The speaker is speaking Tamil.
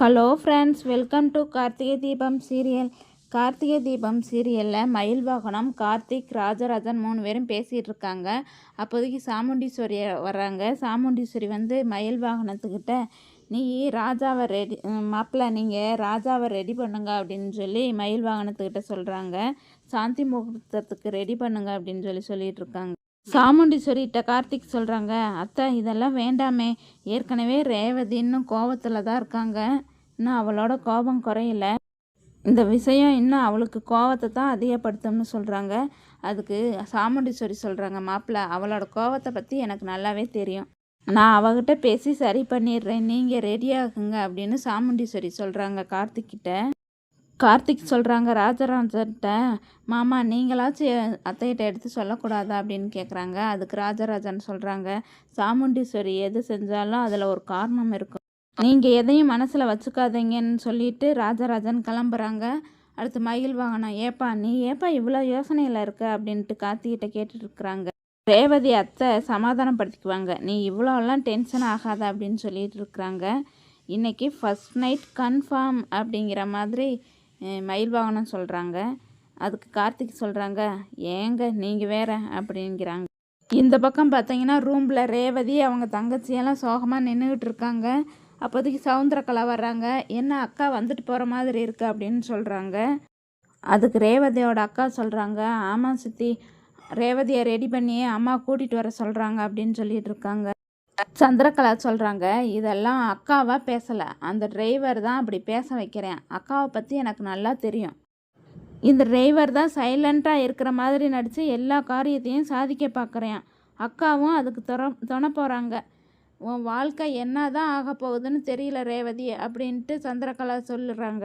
Hello friends welcome to Karthigai Deepam serial Karthigai தீபம் சீரியலில் மயில் வாகனம் கார்த்திக் ராஜராஜன் மூணு பேரும் பேசிகிட்டு இருக்காங்க. அப்போதைக்கு சாமுண்டீஸ்வரி வர்றாங்க. சாமுண்டீஸ்வரி வந்து மயில் வாகனத்துக்கிட்ட நீ ராஜாவை ரெடி மாப்பிள்ளை நீங்கள் ராஜாவை ரெடி பண்ணுங்க அப்படின்னு சொல்லி மயில் வாகனத்துக்கிட்ட சொல்கிறாங்க சாந்தி முகூர்த்தத்துக்கு ரெடி பண்ணுங்க அப்படின்னு சொல்லி சொல்லிகிட்டு இருக்காங்க. சாமுண்டீஸ்வரிகிட்ட கார்த்திக் சொல்கிறாங்க அத்தை இதெல்லாம் வேண்டாமே. ஏற்கனவே ரேவதி இன்னும் கோவத்தில் தான் இருக்காங்க. இன்னும் அவளோட கோபம் குறையல. இந்த விஷயம் இன்னும் அவளுக்கு கோவத்தை தான் அதிகப்படுத்தும்னு சொல்கிறாங்க அதுக்கு சாமுண்டீஸ்வரி சொல்கிறாங்க மாப்பிள்ளை அவளோட கோவத்தை பற்றி எனக்கு நல்லாவே தெரியும். நான் அவகிட்ட பேசி சரி பண்ணிடுறேன். நீங்கள் ரெடி ஆகுங்க அப்படின்னு சாமுண்டீஸ்வரி சொல்கிறாங்க கார்த்திக்கிட்ட கார்த்திக் சொல்கிறாங்க ராஜராஜன்ட்ட மாமா நீங்களாச்சும் அத்தைகிட்ட எடுத்து சொல்லக்கூடாதா? அப்படின்னு கேட்குறாங்க அதுக்கு ராஜராஜன் சொல்கிறாங்க சாமுண்டீஸ்வரி எது செஞ்சாலும் அதில் ஒரு காரணம் இருக்கும். நீங்கள் எதையும் மனசில் வச்சுக்காதீங்கன்னு சொல்லிட்டு ராஜராஜன் கிளம்புறாங்க. அடுத்து மயில் வாகனம் ஏப்பா நீ ஏப்பா இவ்வளோ யோசனையில் இருக்க? அப்படின்ட்டு கார்த்திகிட்ட கேட்டுட்ருக்குறாங்க. ரேவதி அத்தை சமாதானப்படுத்திக்குவாங்க. நீ இவ்வளோலாம் டென்ஷன் ஆகாத அப்படின்னு சொல்லிட்டு இருக்கிறாங்க இன்றைக்கி ஃபஸ்ட் நைட் கன்ஃபார்ம் அப்படிங்கிற மாதிரி மயில் வாகனம் சொல்கிறாங்க அதுக்கு கார்த்திக் சொல்கிறாங்க ஏங்க நீங்கள் வேற அப்படிங்கிறாங்க. இந்த பக்கம் பார்த்தீங்கன்னா ரூமில் ரேவதி அவங்க தங்கச்சியெல்லாம் சோகமாக நின்றுக்கிட்டு இருக்காங்க. அப்போதைக்கு சவுந்தரக்கலா வர்றாங்க. என்ன அக்கா வந்துட்டு போகிற மாதிரி இருக்குது அப்படின்னு சொல்கிறாங்க அதுக்கு ரேவதியோட அக்கா சொல்கிறாங்க ஆமாம் சித்தி ரேவதியை ரெடி பண்ணி அம்மா கூட்டிகிட்டு வர சொல்கிறாங்க அப்படின்னு சொல்லிட்டு இருக்காங்க. சந்திரகலா சொல்கிறாங்க இதெல்லாம் அக்காவாக பேசலை. அந்த டிரைவர் தான் அப்படி பேச வைக்கிறேன். அக்காவை பற்றி எனக்கு நல்லா தெரியும். இந்த டிரைவர் தான் சைலண்ட்டாக இருக்கிற மாதிரி நடித்து எல்லா காரியத்தையும் சாதிக்க பார்க்குறேன் அக்காவும் அதுக்கு துற துண போகிறாங்க உன் வாழ்க்கை என்ன தான் ஆக போகுதுன்னு தெரியல ரேவதி அப்படின்ட்டு சந்திரகலா சொல்லுறாங்க